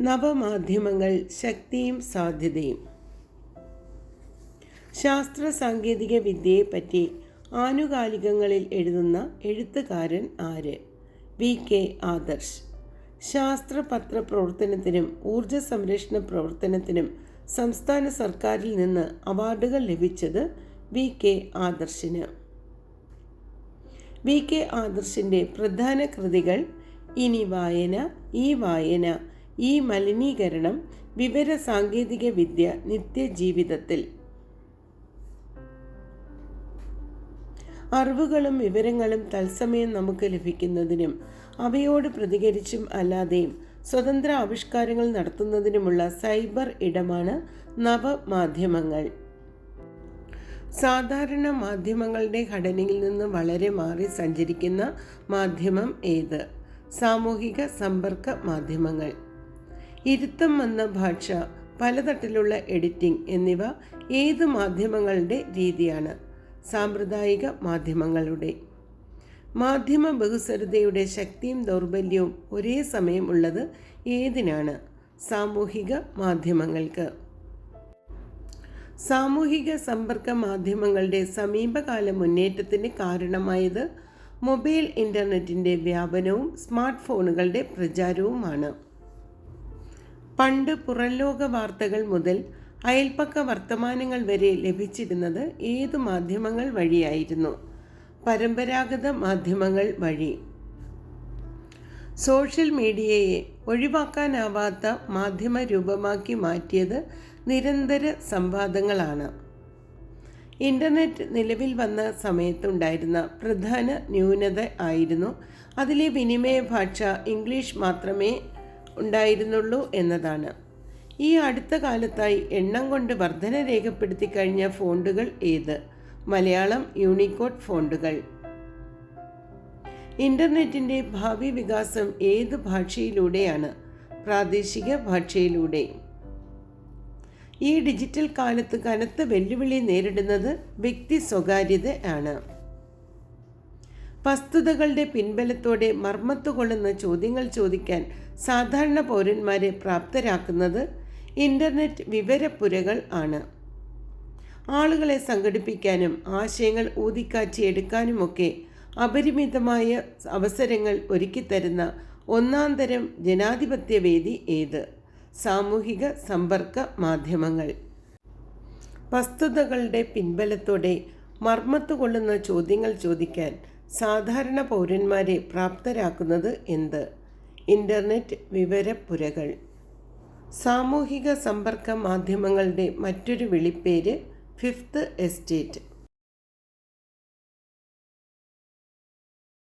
നവമാധ്യമങ്ങൾ ശക്തിയും സാധ്യതയും. ശാസ്ത്ര സാങ്കേതിക വിദ്യയെപ്പറ്റി ആനുകാലികങ്ങളിൽ എഴുതുന്ന എഴുത്തുകാരൻ ആര്? വി. കെ. ആദർശ്. ശാസ്ത്രപത്ര പ്രവർത്തനത്തിനും ഊർജ സംരക്ഷണ പ്രവർത്തനത്തിനും സംസ്ഥാന സർക്കാരിൽ നിന്ന് അവാർഡുകൾ ലഭിച്ചത് വി. കെ. ആദർശിന്. വി. കെ. ആദർശിന്റെ പ്രധാന കൃതികൾ ഇനി വായന ഈ വായന ഈ മലിനീകരണം വിവര സാങ്കേതിക വിദ്യ നിത്യജീവിതത്തിൽ. അറിവുകളും വിവരങ്ങളും തത്സമയം നമുക്ക് ലഭിക്കുന്നതിനും അവയോട് പ്രതികരിച്ചും അല്ലാതെയും സ്വതന്ത്ര ആവിഷ്കാരങ്ങൾ നടത്തുന്നതിനുമുള്ള സൈബർ ഇടമാണ് നവമാധ്യമങ്ങൾ. സാധാരണ മാധ്യമങ്ങളുടെ ഘടനയിൽ നിന്ന് വളരെ മാറി സഞ്ചരിക്കുന്ന മാധ്യമം ഏത്? സാമൂഹിക സമ്പർക്ക മാധ്യമങ്ങൾ. ഇരുത്തം വന്ന ഭാഷ പലതട്ടിലുള്ള എഡിറ്റിംഗ് എന്നിവ ഏത് മാധ്യമങ്ങളുടെ രീതിയാണ്? സാമ്പ്രദായിക മാധ്യമങ്ങളുടെ. മാധ്യമ ബഹുസ്വരതയുടെ ശക്തിയും ദൗർബല്യവും ഒരേ സമയം ഉള്ളത് ഏതിനാണ്? സാമൂഹിക മാധ്യമങ്ങൾക്ക്. സാമൂഹിക സമ്പർക്ക മാധ്യമങ്ങളുടെ സമീപകാല മുന്നേറ്റത്തിന് കാരണമായത് മൊബൈൽ ഇന്റർനെറ്റിന്റെ വ്യാപനവും സ്മാർട്ട് ഫോണുകളുടെ പ്രചാരവുമാണ്. പണ്ട് പുറംലോക വാർത്തകൾ മുതൽ അയൽപ്പക്ക വർത്തമാനങ്ങൾ വരെ ലഭിച്ചിരുന്നത് ഏത് മാധ്യമങ്ങൾ വഴിയായിരുന്നു? പരമ്പരാഗത മാധ്യമങ്ങൾ വഴി. സോഷ്യൽ മീഡിയയെ ഒഴിവാക്കാനാവാത്ത മാധ്യമ രൂപമാക്കി മാറ്റിയത് നിരന്തര സംവാദങ്ങളാണ്. ഇന്റർനെറ്റ് നിലവിൽ വന്ന സമയത്തുണ്ടായിരുന്ന പ്രധാന ന്യൂനത ആയിരുന്നു അതിലെ വിനിമയ ഭാഷ ഇംഗ്ലീഷ് മാത്രമേ ഉണ്ടായിരുന്നുള്ളൂ എന്നതാണ്. ഈ അടുത്ത കാലത്തായി എണ്ണം കൊണ്ട് വർധന രേഖപ്പെടുത്തി കഴിഞ്ഞ ഫോണ്ടുകൾ ഏത്? മലയാളം യൂണിക്കോഡ് ഫോണ്ടുകൾ. ഇന്റർനെറ്റിന്റെ ഭാവി വികാസം ഏത് ഭാഷയിലൂടെയാണ്? പ്രാദേശിക ഭാഷയിലൂടെ. ഈ ഡിജിറ്റൽ കാലത്ത് കനത്ത വെല്ലുവിളി നേരിടുന്നത് വ്യക്തി സ്വകാര്യത ആണ്. വസ്തുതകളുടെ പിൻബലത്തോടെ മർമ്മത്തുകൊള്ളുന്ന ചോദ്യങ്ങൾ ചോദിക്കാൻ സാധാരണ പൗരന്മാരെ പ്രാപ്തരാക്കുന്നത് ഇന്റർനെറ്റ് വിവരപ്പുരകൾ ആണ്. ആളുകളെ സംഘടിപ്പിക്കാനും ആശയങ്ങൾ ഊതിക്കാച്ചിയെടുക്കാനുമൊക്കെ അപരിമിതമായ അവസരങ്ങൾ ഒരുക്കിത്തരുന്ന ഒന്നാം തരം ജനാധിപത്യ വേദി ഏത്? സാമൂഹിക സമ്പർക്ക മാധ്യമങ്ങൾ. വസ്തുതകളുടെ പിൻബലത്തോടെ മർമ്മത്തുകൊള്ളുന്ന ചോദ്യങ്ങൾ ചോദിക്കാൻ സാധാരണ പൗരന്മാരെ പ്രാപ്തരാക്കുന്നത് എന്ത്? ഇന്റർനെറ്റ് വിവരപ്പുരകൾ. സാമൂഹിക സമ്പർക്ക മാധ്യമങ്ങളുടെ മറ്റൊരു വിളിപ്പേര് ഫിഫ്ത്ത് എസ്റ്റേറ്റ്.